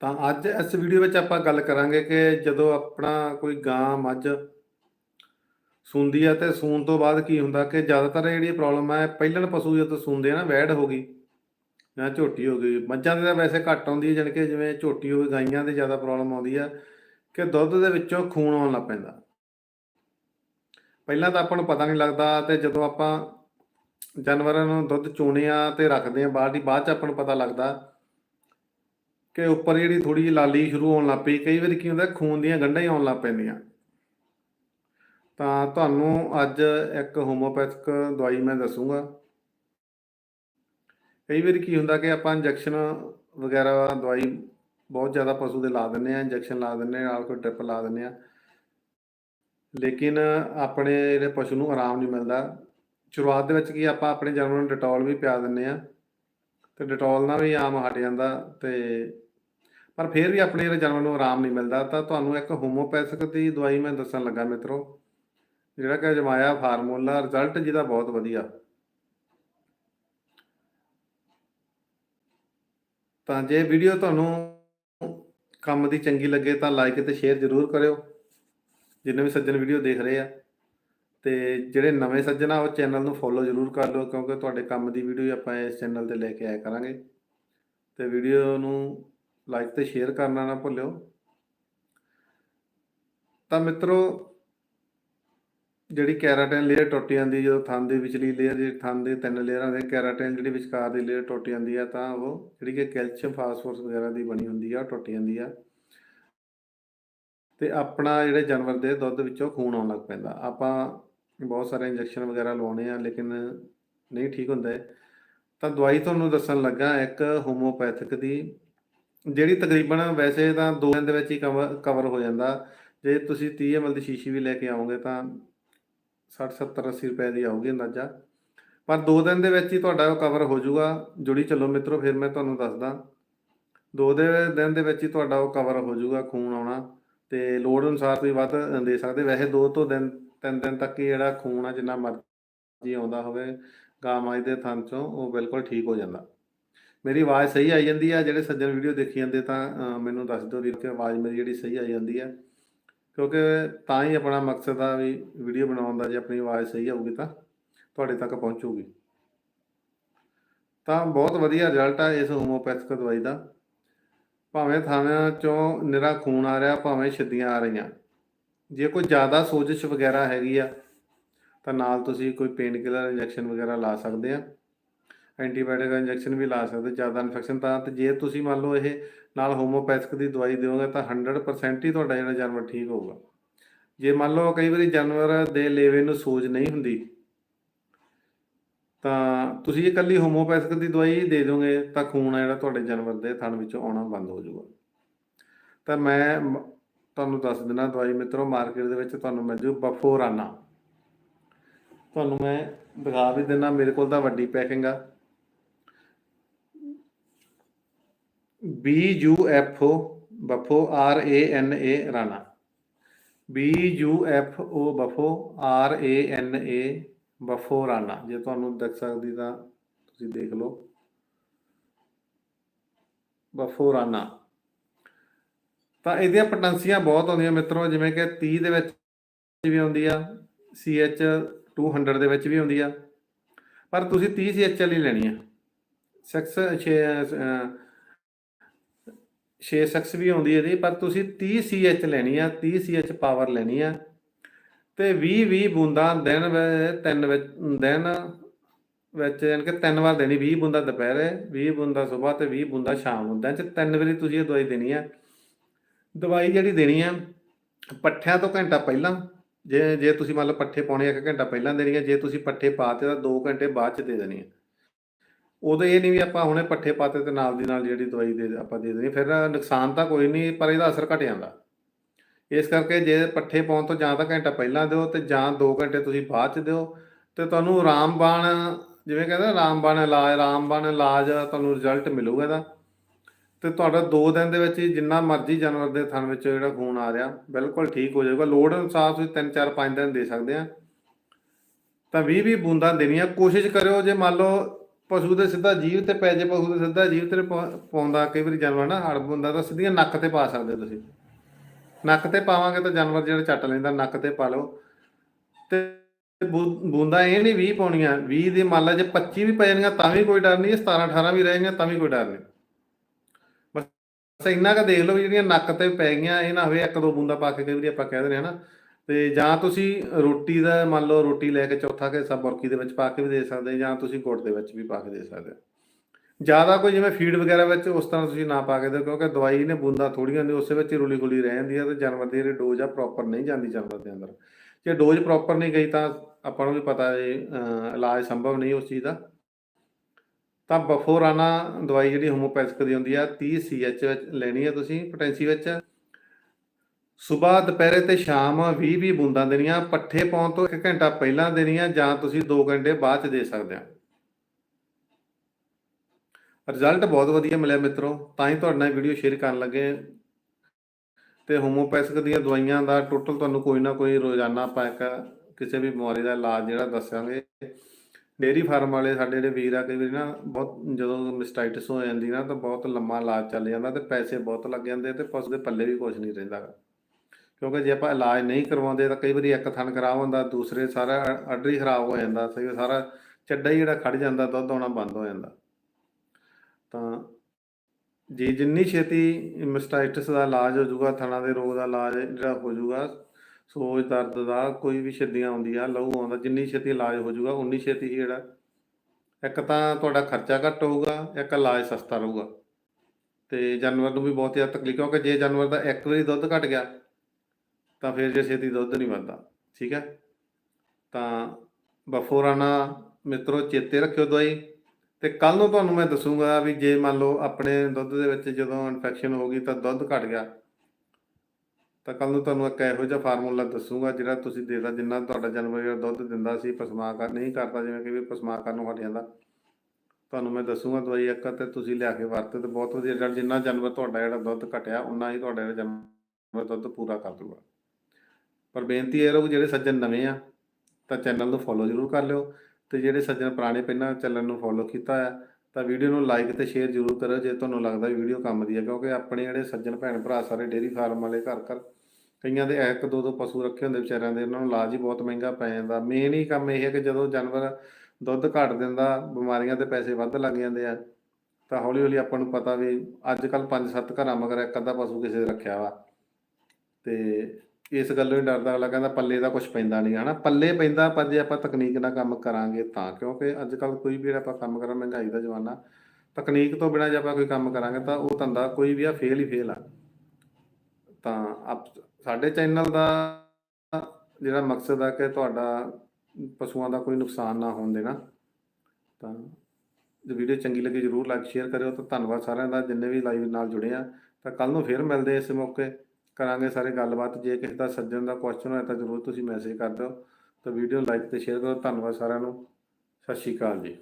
ਤਾਂ ਅੱਜ ਇਸ ਵੀਡੀਓ ਵਿੱਚ ਆਪਾਂ ਗੱਲ ਕਰਾਂਗੇ ਕਿ ਜਦੋਂ ਆਪਣਾ ਕੋਈ ਗਾਂ ਮੱਝ ਸੂੰਦੀ ਆ ਤੇ ਸੂਣ ਤੋਂ ਬਾਅਦ ਕੀ ਹੁੰਦਾ ਕਿ ਜ਼ਿਆਦਾਤਰ ਜਿਹੜੀ ਪ੍ਰੋਬਲਮ ਹੈ ਪਹਿਲਣ ਪਸ਼ੂ ਜਦੋਂ ਸੂੰਦੇ ਆ ਨਾ, ਵੈੜ ਹੋ ਗਈ ਜਾਂ ਝੋਟੀ ਹੋ ਗਈ। ਮੱਝਾਂ ਦੇ ਤਾਂ ਵੈਸੇ ਘੱਟ ਆਉਂਦੀ ਹੈ ਜਾਣੀ ਕਿ ਜਿਵੇਂ ਝੋਟੀ ਹੋਵੇ ਗਾਈਆਂ ਦੇ ਜ਼ਿਆਦਾ ਪ੍ਰੋਬਲਮ ਆਉਂਦੀ ਆ ਕਿ ਦੁੱਧ ਦੇ ਵਿੱਚੋਂ ਖੂਨ ਆਉਣ ਲੱਗ ਪੈਂਦਾ। ਪਹਿਲਾਂ ਤਾਂ ਆਪਾਂ ਨੂੰ ਪਤਾ ਨਹੀਂ ਲੱਗਦਾ ਤੇ ਜਦੋਂ ਆਪਾਂ ਜਾਨਵਰਾਂ ਨੂੰ ਦੁੱਧ ਚੋਣੇ ਆ ਤੇ ਰੱਖਦੇ ਆ, ਬਾਅਦ ਦੀ ਬਾਅਦ ਚ ਆਪਾਂ ਨੂੰ ਪਤਾ ਲੱਗਦਾ ਕਿ ਉੱਪਰ ਜਿਹੜੀ ਥੋੜੀ ਜਿਹੀ ਲਾਲੀ ਸ਼ੁਰੂ ਹੋਣ ਲੱਗ ਪਈ, ਕਈ ਵਾਰੀ ਕੀ ਹੁੰਦਾ, ਖੂਨ ਦੀਆਂ ਗੰਢਾਂ ਹੀ ਆਉਣ ਲੱਗ ਪੈਂਦੀਆਂ। ਤਾਂ ਤੁਹਾਨੂੰ ਅੱਜ ਇੱਕ ਹੋਮੋਪੈਥਿਕ ਦਵਾਈ ਮੈਂ ਦੱਸੂਗਾ। ਕਈ ਵਾਰੀ ਕੀ ਹੁੰਦਾ ਕਿ ਆਪਾਂ ਇੰਜੈਕਸ਼ਨ ਵਗੈਰਾ ਦਵਾਈ ਬਹੁਤ ਜ਼ਿਆਦਾ ਪਸ਼ੂ ਦੇ ਲਾ ਦਿੰਨੇ ਆ ਇੰਜੈਕਸ਼ਨ ਲਾ ਦਿੰਨੇ ਆ ਨਾਲ ਕੋਈ ਡ੍ਰਿਪ ਲਾ ਦਿੰਨੇ ਆ ਲੇਕਿਨ ਆਪਣੇ ਜਿਹੜੇ ਪਸ਼ੂ ਨੂੰ ਆਰਾਮ ਨਹੀਂ ਮਿਲਦਾ। ਸ਼ੁਰੂਆਤ ਦੇ ਵਿੱਚ ਕੀ ਆਪਾਂ ਆਪਣੇ ਜਾਨਵਰ ਨੂੰ ਡਿਟੋਲ ਵੀ ਪਿਆ ਦਿੰਨੇ ਆ ਤੇ ਡਿਟੋਲ ਨਾਲ ਵੀ ਆਮ ਹਟ ਜਾਂਦਾ ਤੇ ਪਰ ਫਿਰ ਵੀ ਆਪਣੇ ਜਿਹੜੇ ਜਾਨਵਰ ਨੂੰ ਆਰਾਮ ਨਹੀਂ ਮਿਲਦਾ, ਤਾਂ ਤੁਹਾਨੂੰ ਇੱਕ ਹੋਮੋਪੈਥਿਕ ਦੀ ਦਵਾਈ ਮੈਂ ਦੱਸਣ ਲੱਗਾ ਮਿੱਤਰੋ, ਜਿਹੜਾ ਕਿ ਅਜਮਾਇਆ ਫਾਰਮੂਲਾ ਰਿਜ਼ਲਟ ਜਿਹਦਾ ਬਹੁਤ ਵਧੀਆ। ਤਾਂ ਜੇ ਵੀਡੀਓ ਤੁਹਾਨੂੰ ਕੰਮ ਦੀ ਚੰਗੀ ਲੱਗੇ ਤਾਂ ਲਾਈਕ ਤੇ ਸ਼ੇਅਰ ਜ਼ਰੂਰ ਕਰਿਓ, ਜਿੰਨੇ ਵੀ ਸੱਜਣ ਵੀਡੀਓ ਦੇਖ ਰਹੇ ਆ। ਤੇ ਜਿਹੜੇ ਨਵੇਂ ਸੱਜਣ ਆ, ਉਹ ਚੈਨਲ ਨੂੰ ਫੋਲੋ ਜ਼ਰੂਰ ਕਰ ਲਓ, ਕਿਉਂਕਿ ਤੁਹਾਡੇ ਕੰਮ ਦੀ ਵੀਡੀਓ ਆਪਾਂ ਇਸ ਚੈਨਲ ਤੇ ਲੈ ਕੇ ਆਇਆ ਕਰਾਂਗੇ। ਤੇ ਵੀਡੀਓ ਨੂੰ ਲਾਈਕ ਤੇ ਸ਼ੇਅਰ ਕਰਨਾ ਨਾ ਭੁੱਲਿਓ। ਤਾਂ ਮਿੱਤਰੋ, ਜਿਹੜੀ ਕੈਰਾਟਿਨ ਲੇਅਰ ਟੁੱਟ ਜਾਂਦੀ ਜਦੋਂ ਥਣ ਦੇ ਵਿਚਲੀ ਲੇਅਰ ਜਿਹੜੀ ਥਣ ਦੇ ਤਿੰਨ ਲੇਅਰਾਂ ਦੇ ਕੈਰਾਟਿਨ ਜਿਹੜੀ ਵਿਚਕਾਰ ਦੀ ਲੇਅਰ ਟੁੱਟ ਜਾਂਦੀ ਆ, ਤਾਂ ਉਹ ਜਿਹੜੀ ਕਿ ਕੈਲਸ਼ੀਅਮ ਫਾਸਫੋਰਸ ਵਗੈਰਾ ਦੀ ਬਣੀ ਹੁੰਦੀ ਆ, ਉਹ ਟੁੱਟ ਜਾਂਦੀ ਆ। ਤੇ ਆਪਣਾ ਜਿਹੜੇ ਜਾਨਵਰ ਦੇ ਦੁੱਧ ਵਿੱਚੋਂ ਖੂਨ ਆਉਣ ਲੱਗ ਪੈਂਦਾ। ਆਪਾਂ ਬਹੁਤ ਸਾਰੇ ਇੰਜੈਕਸ਼ਨ ਵਗੈਰਾ ਲਵਾਉਣੇ ਆ, ਲੇਕਿਨ ਨਹੀਂ ਠੀਕ ਹੁੰਦੇ। ਤਾਂ ਦਵਾਈ ਤੁਹਾਨੂੰ ਦੱਸਣ ਲੱਗਾ ਇੱਕ ਹੋਮੋਪੈਥਿਕ ਦੀ ਜਿਹੜੀ ਤਕਰੀਬਨ ਵੈਸੇ ਤਾਂ ਦੋ ਦਿਨ ਦੇ ਵਿੱਚ ਹੀ ਕਵਰ ਹੋ ਜਾਂਦਾ। ਜੇ ਤੁਸੀਂ 30 ml ਦੀ ਸ਼ੀਸ਼ੀ ਵੀ ਲੈ ਕੇ ਆਓਗੇ ਤਾਂ 60 70 80 ਰੁਪਏ ਦੀ ਆਊਗੀ ਅੰਦਾਜ਼ਾ। ਪਰ ਦੋ ਦਿਨ ਦੇ ਵਿੱਚ ਹੀ ਤੁਹਾਡਾ ਕਵਰ ਹੋ ਜਾਊਗਾ। ਜੁੜੀ ਚੱਲੋ ਮਿੱਤਰੋ, ਫਿਰ ਮੈਂ ਤੁਹਾਨੂੰ ਦੱਸਦਾ। ਦੋ ਦੇ ਦਿਨ ਦੇ ਵਿੱਚ ਹੀ ਤੁਹਾਡਾ ਉਹ ਕਵਰ ਹੋ ਜਾਊਗਾ, ਖੂਨ ਆਉਣਾ। ਤੇ ਲੋੜ ਅਨੁਸਾਰ ਤੁਸੀਂ ਵੱਧ ਦੇ ਸਕਦੇ। ਵੈਸੇ ਦੋ ਤੋਂ ਦਿਨ, ਤਿੰਨ ਦਿਨ ਤੱਕ ਹੀ ਜਿਹੜਾ ਖੂਨ ਆ, ਜਿੰਨਾ ਮਰਜ਼ੀ ਆਉਂਦਾ ਹੋਵੇ ਗਾਂ ਮੱਝ ਦੇ ਥਣ ਚੋਂ, ਉਹ ਬਿਲਕੁਲ ਠੀਕ ਹੋ ਜਾਂਦਾ। ਮੇਰੀ ਆਵਾਜ਼ ਸਹੀ ਆਈ ਜਾਂਦੀ ਆ, ਜਿਹੜੇ ਸੱਜਣ ਵੀਡੀਓ ਦੇਖੀ ਜਾਂਦੇ ਤਾਂ ਮੈਨੂੰ ਦੱਸ ਦਿਓ ਵੀ ਕਿ ਆਵਾਜ਼ ਮੇਰੀ ਜਿਹੜੀ ਸਹੀ ਆਈ ਜਾਂਦੀ ਆ। ਕਿਉਂਕਿ ਤਾਂ ਹੀ ਆਪਣਾ ਮਕਸਦ ਆ ਵੀ ਵੀਡੀਓ ਬਣਾਉਣ ਦਾ, ਜੇ ਆਪਣੀ ਆਵਾਜ਼ ਸਹੀ ਆਊਗੀ ਤਾਂ ਤੁਹਾਡੇ ਤੱਕ ਪਹੁੰਚੂਗੀ। ਤਾਂ ਬਹੁਤ ਵਧੀਆ ਰਿਜ਼ਲਟ ਆ ਇਸ ਹੋਮੋਪੈਥਿਕ ਦਵਾਈ ਦਾ। ਭਾਵੇਂ ਥਾਣਿਆਂ ਚੋਂ ਨਿਰਾ ਖੂਨ ਆ ਰਿਹਾ, ਭਾਵੇਂ ਛਿੱਦੀਆਂ ਆ ਰਹੀਆਂ। ਜੇ ਕੋਈ ਜ਼ਿਆਦਾ ਸੋਜਸ਼ ਵਗੈਰਾ ਹੈਗੀ ਆ, ਤਾਂ ਨਾਲ ਤੁਸੀਂ ਕੋਈ ਪੇਨ ਕਿਲਰ ਇੰਜੈਕਸ਼ਨ ਵਗੈਰਾ ਲਾ ਸਕਦੇ ਆ। ਐਂਟੀਬਾਇਓਟਿਕ ਇੰਜੈਕਸ਼ਨ ਵੀ ਲਾ ਸਕਦੇ, ਜ਼ਿਆਦਾ ਇਨਫੈਕਸ਼ਨ ਤਾਂ, ਤੇ ਜੇ ਤੁਸੀਂ ਮੰਨ ਲਓ ਇਹ ਨਾਲ ਹੋਮੋਪੈਥਿਕ ਦੀ ਦਵਾਈ ਦਿਓਗੇ ਤਾਂ 100% ਹੀ ਤੁਹਾਡਾ ਜਿਹੜਾ ਜਾਨਵਰ ਠੀਕ ਹੋਊਗਾ। ਜੇ ਮੰਨ ਲਓ ਕਈ ਵਾਰੀ ਜਾਨਵਰ ਦੇ ਲੇਵੇ ਨੂੰ ਸੋਜ ਨਹੀਂ ਹੁੰਦੀ, ਤਾਂ ਤੁਸੀਂ ਇਹ ਇਕੱਲੀ ਹੋਮੋਪੈਥਿਕ ਦੀ ਦਵਾਈ ਦੇ ਦੋਗੇ ਤਾਂ ਖੂਨ ਆ ਜਿਹੜਾ ਤੁਹਾਡੇ ਜਾਨਵਰ ਦੇ ਥਣ ਵਿੱਚੋਂ ਆਉਣਾ ਬੰਦ ਹੋ ਜਾਊਗਾ। ਤਾਂ ਮੈਂ ਮ- ਤੁਹਾਨੂੰ ਦੱਸ ਦਿੰਦਾ ਦਵਾਈ ਮਿੱਤਰੋ, ਮਾਰਕੀਟ ਦੇ ਵਿੱਚ ਤੁਹਾਨੂੰ ਮਿਲ ਜੂ ਬਫੋਰਾਨਾ। ਤੁਹਾਨੂੰ ਮੈਂ ਦਿਖਾ ਵੀ ਦਿੰਦਾ, ਮੇਰੇ ਕੋਲ ਤਾਂ ਵੱਡੀ ਪੈਕਿੰਗ ਆ। B U F O, Bufo, R A N A, Rana. B U F O, Bufo, R A N A, Bufo, Rana. ਜੇ ਤੁਹਾਨੂੰ ਦੱਸ ਸਕਦੀ ਤਾਂ ਤੁਸੀਂ ਦੇਖ ਲਓ। ਬਫੋ, ਰਾਣਾ। ਤਾਂ ਇਹਦੀਆਂ ਪੋਟੈਂਸੀਆਂ ਬਹੁਤ ਆਉਂਦੀਆਂ ਮਿੱਤਰੋ, ਜਿਵੇਂ ਕਿ 30 ਦੇ ਵਿੱਚ ਵੀ ਆਉਂਦੀ ਆ CH 200 ਦੇ ਵਿੱਚ ਵੀ ਆਉਂਦੀ ਆ। ਪਰ ਤੁਸੀਂ 30 CH ਵਾਲੀ ਲੈਣੀ ਆ। 6 6 6 ਵੀ ਆਉਂਦੀ ਹੈ ਇਹਦੀ, ਪਰ ਤੁਸੀਂ 30 CH ਲੈਣੀ ਆ 30 CH ਪਾਵਰ ਲੈਣੀ ਆ। ਤੇ 20 20 ਬੂੰਦਾਂ ਦਿਨ ਵਿੱਚ ਤਿੰਨ ਵਿੱਚ ਦਿਨ ਵਿੱਚ ਯਾਨੀ ਕਿ ਤਿੰਨ ਵਾਰ ਦੇਣੀ 20 ਬੂੰਦਾਂ ਦੁਪਹਿਰੇ 20 ਬੂੰਦਾਂ ਸਵੇਰ ਤੇ 20 ਬੂੰਦਾਂ ਸ਼ਾਮ ਹੁੰਦਾ ਦਿਨ ਚ ਤਿੰਨ ਵਾਰੀ ਤੁਸੀਂ ਇਹ ਦਵਾਈ ਦੇਣੀ ਆ। ਦਵਾਈ ਜਿਹੜੀ ਦੇਣੀ ਆ, ਪੱਠਿਆਂ ਤੋਂ ਘੰਟਾ ਪਹਿਲਾਂ, ਜੇ ਜੇ ਤੁਸੀਂ ਮੰਨ ਲਓ ਪੱਠੇ ਪਾਉਣੇ ਇੱਕ ਘੰਟਾ ਪਹਿਲਾਂ ਦੇਣੀ ਆ, ਜੇ ਤੁਸੀਂ ਪੱਠੇ ਪਾਤੇ ਤਾਂ 2 ਘੰਟੇ ਬਾਅਦ ਚ ਦੇ ਦੇਣੀ ਆ। ਉਦੋਂ ਇਹ ਨਹੀਂ ਵੀ ਆਪਾਂ ਹੁਣੇ ਪੱਠੇ ਪਾਤੇ ਤੇ ਨਾਲ ਦੀ ਨਾਲ ਜਿਹੜੀ ਦਵਾਈ ਦੇ ਆਪਾਂ ਦੇ ਦੇਣੀ, ਫਿਰ ਨੁਕਸਾਨ ਤਾਂ ਕੋਈ ਨਹੀਂ, ਪਰ ਇਹਦਾ ਅਸਰ ਘਟ ਜਾਂਦਾ। ਇਸ ਕਰਕੇ ਜੇ ਪੱਠੇ ਪਾਉਣ ਤੋਂ ਜਾਂ ਤਾਂ ਘੰਟਾ ਪਹਿਲਾਂ ਦਿਓ ਤੇ ਜਾਂ 2 ਘੰਟੇ ਤੁਸੀਂ ਬਾਅਦ ਚ ਦਿਓ ਤੇ ਤੁਹਾਨੂੰ ਰਾਮਬਾਣ, ਜਿਵੇਂ ਕਹਿੰਦਾ ਰਾਮਬਾਣ ਇਲਾਜ ਰਾਮਬਾਣ ਇਲਾਜ ਤੁਹਾਨੂੰ ਰਿਜ਼ਲਟ ਮਿਲੂਗਾ ਇਹਦਾ। ਤੇ ਤੁਹਾਡਾ 2 ਦਿਨ ਦੇ ਵਿੱਚ ਹੀ ਜਿੰਨਾ ਮਰਜ਼ੀ ਜਾਨਵਰ ਦੇ ਥਣ ਵਿੱਚ ਜਿਹੜਾ ਖੂਨ ਆ ਰਿਹਾ, ਬਿਲਕੁਲ ਠੀਕ ਹੋ ਜਾਊਗਾ। ਲੋੜ ਅਨੁਸਾਰ ਤੁਸੀਂ 3 4 5 ਦਿਨ ਦੇ ਸਕਦੇ ਆ। ਤਾਂ 20 20 ਬੂੰਦਾਂ ਦੇਣੀਆਂ, ਕੋਸ਼ਿਸ਼ ਕਰਿਓ ਜੇ ਮੰਨ ਲਓ ਪਸ਼ੂ ਦੇ ਸਿੱਧਾ ਜੀਵ ਤੇ ਪੈ ਜੇ ਪਸ਼ੂ ਦੇ ਸਿੱਧਾ ਜੀਵ ਤੇ ਪਾਉਂਦਾ ਕਈ ਵਾਰੀ ਜਾਨਵਰ ਨਾ ਹੜਬ ਹੁੰਦਾ ਤਾਂ ਸਿੱਧੀਆਂ ਨੱਕ ਤੇ ਪਾ ਸਕਦੇ ਹੋ ਤੁਸੀਂ। ਨੱਕ ਤੇ ਪਾਵਾਂਗੇ ਤਾਂ ਜਾਨਵਰ ਜਿਹੜਾ ਚੱਟ ਲੈਂਦਾ, ਨੱਕ ਤੇ ਪਾ ਲਓ। ਤੇ ਬੂ- ਬੂੰਦਾਂ ਇਹ ਨਹੀਂ 20 ਪਾਉਣੀਆਂ 20 ਦੀ ਮੰਨ ਲਾ ਜੇ 25 ਵੀ ਪੈ ਜਾਣਗੀਆਂ ਤਾਂ ਵੀ ਕੋਈ ਡਰ ਨਹੀਂ 17 18 ਵੀ ਰਹਿਣਗੀਆਂ ਤਾਂ ਵੀ ਕੋਈ ਡਰ ਨਹੀਂ। ਬਸ ਇੰਨਾ ਕੁ ਦੇਖ ਲਓ ਵੀ ਜਿਹੜੀਆਂ ਨੱਕ ਤੇ ਪੈ ਗਈਆਂ, ਇਹ ਨਾ ਹੋਵੇ ਇੱਕ ਦੋ ਬੂੰਦਾ ਪਾ ਕੇ ਕਈ ਵਾਰੀ ਆਪਾਂ ਕਹਿ ਦਿੰਦੇ ਹਾਂ ਨਾ ਤੇ ਜਾਂ ਤੁਸੀਂ ਰੋਟੀ ਦਾ ਮੰਨ ਲਓ ਰੋਟੀ ਲੈ ਕੇ ਚੌਥਾ ਹਿੱਸਾ ਬੁਰਕੀ ਦੇ ਵਿੱਚ ਪਾ ਕੇ ਵੀ ਦੇ ਸਕਦੇ ਜਾਂ ਤੁਸੀਂ ਗੁੜ ਦੇ ਵਿੱਚ ਵੀ ਪਾ ਕੇ ਦੇ ਸਕਦੇ ਜ਼ਿਆਦਾ ਕੋਈ ਜਿਵੇਂ ਫੀਡ ਵਗੈਰਾ ਵਿੱਚ ਉਸ ਤਰ੍ਹਾਂ ਤੁਸੀਂ ਨਾ ਪਾ ਕੇ ਦਿਓ, ਕਿਉਂਕਿ ਦਵਾਈ ਨੇ ਬੂੰਦਾਂ ਥੋੜੀਆਂ ਨੇ, ਉਸੇ ਵਿੱਚ ਹੀ ਰੁਲੀ ਖੁਲੀ ਰਹਿ ਜਾਂਦੀ ਆ ਤੇ ਜਾਨਵਰ ਦੀ ਜਿਹੜੀ ਡੋਜ਼ ਆ ਪ੍ਰੋਪਰ ਨਹੀਂ ਜਾਂਦੀ ਜਾਨਵਰ ਦੇ ਅੰਦਰ। ਜੇ ਡੋਜ਼ ਪ੍ਰੋਪਰ ਨਹੀਂ ਗਈ ਤਾਂ ਆਪਾਂ ਨੂੰ ਵੀ ਪਤਾ ਹੈ ਇਲਾਜ ਸੰਭਵ ਨਹੀਂ ਉਸ ਚੀਜ਼ ਦਾ। ਤਾਂ ਬਫੋਰਾਨਾ ਦਵਾਈ ਜਿਹੜੀ ਹੋਮੋਪੈਥਿਕ ਦੀ ਹੁੰਦੀ ਆ 30 ਸੀਐਚ ਵਿੱਚ ਲੈਣੀ ਹੈ ਤੁਸੀਂ ਪੋਟੈਂਸੀ ਵਿੱਚ। ਸਵੇਰ ਦੁਪਹਿਰੇ ਤੇ ਸ਼ਾਮ 20 20 ਬੂੰਦਾਂ ਦੇਣੀਆਂ, ਪੱਠੇ ਪਾਉਣ ਤੋਂ 1 ਘੰਟਾ ਪਹਿਲਾਂ ਦੇਣੀਆਂ ਜਾਂ ਤੁਸੀਂ 2 ਘੰਟੇ ਬਾਅਦ ਚ ਦੇ ਸਕਦੇ ਹੋ। ਰਿਜ਼ਲਟ ਬਹੁਤ ਵਧੀਆ ਮਿਲਿਆ ਮਿੱਤਰੋ, ਤਾਂ ਹੀ ਤੁਹਾਡੇ ਨਾਲ ਵੀਡੀਓ ਸ਼ੇਅਰ ਕਰਨ ਲੱਗੇ ਤੇ ਹੋਮੋਪੈਥਿਕ ਦੀਆਂ ਦਵਾਈਆਂ ਦਾ ਟੋਟਲ ਤੁਹਾਨੂੰ ਕੋਈ ਨਾ ਕੋਈ ਰੋਜ਼ਾਨਾ ਆਪਾਂ ਇੱਕ ਕਿਸੇ ਵੀ ਬਿਮਾਰੀ ਦਾ ਇਲਾਜ ਜਿਹੜਾ ਦੱਸਾਂਗੇ। ਡੇਅਰੀ ਫਾਰਮ ਵਾਲੇ ਸਾਡੇ ਜਿਹੜੇ ਵੀਰ ਆ, ਕਈ ਵਾਰੀ ਨਾ ਬਹੁਤ ਜਦੋਂ ਮਿਸਟਾਈਟਿਸ ਹੋ ਜਾਂਦੀ ਨਾ ਤਾਂ ਬਹੁਤ ਲੰਮਾ ਇਲਾਜ ਚੱਲ ਜਾਂਦਾ ਤੇ ਪੈਸੇ ਬਹੁਤ ਲੱਗ ਜਾਂਦੇ ਤੇ ਪਸ਼ੂ ਦੇ ਪੱਲੇ ਵੀ ਕੁਝ ਨਹੀਂ ਰਹਿੰਦਾ। ਗਾ। ਕਿਉਂਕਿ ਜੇ ਆਪਾਂ ਇਲਾਜ ਨਹੀਂ ਕਰਵਾਉਂਦੇ ਤਾਂ ਕਈ ਵਾਰੀ ਇੱਕ ਥਣ ਖਰਾਬ ਹੁੰਦਾ, ਦੂਸਰੇ ਸਾਰਾ ਆਰਡਰ ਹੀ ਖਰਾਬ ਹੋ ਜਾਂਦਾ, ਸਹੀ ਸਾਰਾ ਚੱਡਾ ਹੀ ਜਿਹੜਾ ਖੜ ਜਾਂਦਾ, ਦੁੱਧ ਆਉਣਾ ਬੰਦ ਹੋ ਜਾਂਦਾ। ਤਾਂ ਜੇ ਜਿੰਨੀ ਛੇਤੀ ਮਿਸਟਾਈਟਸ ਦਾ ਇਲਾਜ ਹੋ ਜਾਊਗਾ, ਥਣਾ ਦੇ ਰੋਗ ਦਾ ਇਲਾਜ ਜਿਹੜਾ ਹੋ ਜਾਊਗਾ, ਸੋਜ ਦਰਦ ਦਾ ਕੋਈ ਵੀ ਛਿੱਦੀਆਂ ਆਉਂਦੀ ਆ ਲਹੂ ਆਉਂਦਾ, ਜਿੰਨੀ ਛੇਤੀ ਇਲਾਜ ਹੋ ਜਾਊਗਾ, ਉਨੀ ਛੇਤੀ ਹੀ ਜਿਹੜਾ ਇੱਕ ਤਾਂ ਤੁਹਾਡਾ ਖਰਚਾ ਘੱਟ ਹੋਊਗਾ, ਇੱਕ ਇਲਾਜ ਸਸਤਾ ਰਹੂਗਾ। ਤੇ ਜਾਨਵਰ ਨੂੰ ਵੀ ਬਹੁਤ ਜ਼ਿਆਦਾ ਤਕਲੀਫ, ਕਿਉਂਕਿ ਜੇ ਜਾਨਵਰ ਦਾ ਇੱਕ ਵਾਰੀ ਦੁੱਧ ਘਟ ਗਿਆ ਤਾਂ ਫਿਰ ਜੇ ਛੇਤੀ ਦੁੱਧ ਨਹੀਂ ਵੱਧਦਾ ਠੀਕ ਹੈ? ਤਾਂ ਬਫੋਰਾਨਾ ਮਿੱਤਰੋ, ਚੇਤੇ ਰੱਖਿਓ ਦਵਾਈ। ਤੇ ਕੱਲ ਨੂੰ ਤੁਹਾਨੂੰ ਮੈਂ ਦੱਸੂਗਾ ਵੀ ਜੇ ਮੰਨ ਲਓ ਆਪਣੇ ਦੁੱਧ ਦੇ ਵਿੱਚ ਜਦੋਂ ਇਨਫੈਕਸ਼ਨ ਹੋ ਗਈ ਤਾਂ ਦੁੱਧ ਘਟ ਗਿਆ। ਤਾਂ ਕੱਲ ਨੂੰ ਤੁਹਾਨੂੰ ਇੱਕ ਇਹੋ ਜਿਹਾ ਫਾਰਮੂਲਾ ਦੱਸੂਗਾ ਜਿਹੜਾ ਤੁਸੀਂ ਦੇਦਾ ਜਿੰਨਾ ਤੁਹਾਡਾ ਜਾਨਵਰ ਜਿਹੜਾ ਦੁੱਧ ਦਿੰਦਾ ਸੀ ਪਸਮਾ ਕਰ ਨਹੀਂ ਕਰਦਾ, ਜਿਵੇਂ ਕਿ ਵੀ ਪਸਮਾ ਕਰਨ ਨੂੰ ਹਟ ਜਾਂਦਾ। ਤੁਹਾਨੂੰ ਮੈਂ ਦੱਸੂਗਾ ਦਵਾਈ ਇੱਕ, ਤੇ ਤੁਸੀਂ ਲਿਆ ਕੇ ਵਰਤੇ ਤੇ ਬਹੁਤ ਵਧੀਆ ਰਿਜ਼ਲਟ ਜਿੰਨਾ ਜਾਨਵਰ ਤੁਹਾਡਾ ਜਿਹੜਾ ਦੁੱਧ ਘਟਿਆ, ਉਨਾ ਹੀ ਤੁਹਾਡਾ ਜਿਹੜਾ ਜਾਨਵਰ ਦੁੱਧ ਪੂਰਾ ਕਰ ਦੂਗਾ ਪਰ ਬੇਨਤੀ ਇਹ ਰਹੂ ਜਿਹੜੇ ਸੱਜਣ ਨਵੇਂ ਆ, ਤਾਂ ਚੈਨਲ ਨੂੰ ਫੋਲੋ ਜ਼ਰੂਰ ਕਰ ਲਿਓ ਤੇ ਜਿਹੜੇ ਸੱਜਣ ਪੁਰਾਣੇ ਪਹਿਲਾਂ ਚੈਨਲ ਨੂੰ ਫੋਲੋ ਕੀਤਾ ਆ, ਤਾਂ ਵੀਡੀਓ ਨੂੰ ਲਾਈਕ ਤੇ ਸ਼ੇਅਰ ਜ਼ਰੂਰ ਕਰਿਓ ਜੇ ਤੁਹਾਨੂੰ ਲੱਗਦਾ ਵੀਡੀਓ ਕੰਮ ਦੀ ਹੈ ਕਿਉਂਕਿ ਆਪਣੇ ਜਿਹੜੇ ਸੱਜਣ ਭੈਣ ਭਰਾ ਸਾਰੇ ਡੇਅਰੀ ਫਾਰਮ ਵਾਲੇ ਘਰ ਘਰ, ਕਈਆਂ ਦੇ ਇੱਕ ਦੋ ਦੋ ਪਸ਼ੂ ਰੱਖੇ ਹੁੰਦੇ ਵਿਚਾਰਿਆਂ ਦੇ, ਉਹਨਾਂ ਨੂੰ ਇਲਾਜ ਹੀ ਬਹੁਤ ਮਹਿੰਗਾ ਪੈ ਜਾਂਦਾ। ਮੇਨ ਹੀ ਕੰਮ ਇਹ ਹੈ ਕਿ ਜਦੋਂ ਜਾਨਵਰ ਦੁੱਧ ਘੱਟ ਦਿੰਦਾ, ਬਿਮਾਰੀਆਂ ਤੇ ਪੈਸੇ ਵੱਧ ਲੱਗ ਜਾਂਦੇ ਆ, ਤਾਂ ਹੌਲੀ ਹੌਲੀ ਆਪਾਂ ਨੂੰ ਪਤਾ ਵੀ ਅੱਜ ਕੱਲ 5-7 ਘਰਾਂ ਮਗਰ ਇੱਕ ਅੱਧਾ ਪਸ਼ੂ ਕਿਸੇ ਦੇ ਰੱਖਿਆ ਵਾ। ਤੇ ਇਸ ਗੱਲੋਂ ਹੀ ਡਰਦਾ ਅਗਲਾ ਕਹਿੰਦਾ ਪੱਲੇ ਦਾ ਕੁਝ ਪੈਂਦਾ ਨਹੀਂ ਹਨਾ? ਪੱਲੇ ਪੈਂਦਾ, ਪਰ ਜੇ ਆਪਾਂ ਤਕਨੀਕ ਨਾਲ ਕੰਮ ਕਰਾਂਗੇ ਤਾਂ, ਕਿਉਂਕਿ ਅੱਜ ਕੱਲ ਕੋਈ ਵੀ ਆਪਾਂ ਕੰਮ ਕਰਾਂ, ਮਹਿੰਗਾਈ ਦਾ ਜ਼ਮਾਨਾ, ਤਕਨੀਕ ਤੋਂ ਬਿਨਾਂ ਜੇ ਆਪਾਂ ਕੋਈ ਕੰਮ ਕਰਾਂਗੇ ਤਾਂ ਉਹ ਧੰਦਾ ਕੋਈ ਵੀ ਆ ਫੇਲ ਹੀ ਫੇਲ ਆ। ਤਾਂ ਆਪ, ਸਾਡੇ ਚੈਨਲ ਦਾ ਜਿਹੜਾ ਮਕਸਦ ਆ ਕਿ ਤੁਹਾਡਾ ਪਸ਼ੂਆਂ ਦਾ ਕੋਈ ਨੁਕਸਾਨ ਨਾ ਹੋਣ ਦੇਣਾ। ਤਾਂ ਜੇ ਵੀਡੀਓ ਚੰਗੀ ਲੱਗੀ ਜਰੂਰ ਲਾਈਕ ਸ਼ੇਅਰ ਕਰਿਓ। ਤਾਂ ਧੰਨਵਾਦ ਸਾਰਿਆਂ ਦਾ, ਜਿੰਨੇ ਵੀ ਲਾਈਵ ਨਾਲ ਜੁੜੇ ਆ। ਤਾਂ ਕੱਲ ਨੂੰ ਫੇਰ ਮਿਲਦੇ ਇਸ ਮੌਕੇ। ਕਰਾਂਗੇ ਸਾਰੇ ਗੱਲਬਾਤ। ਜੇ ਕਿਸੇ ਦਾ ਸੱਜਣ ਦਾ ਕੁਐਸਚਨ ਹੋਇਆ ਤਾਂ ਜਰੂਰ ਤੁਸੀਂ ਮੈਸੇਜ ਕਰ ਦਿਓ। ਤਾਂ ਵੀਡੀਓ ਲਾਈਕ ਤੇ ਸ਼ੇਅਰ ਕਰੋ। ਧੰਨਵਾਦ ਸਾਰਿਆਂ ਨੂੰ। ਸਤਿ ਸ਼੍ਰੀ ਅਕਾਲ ਜੀ।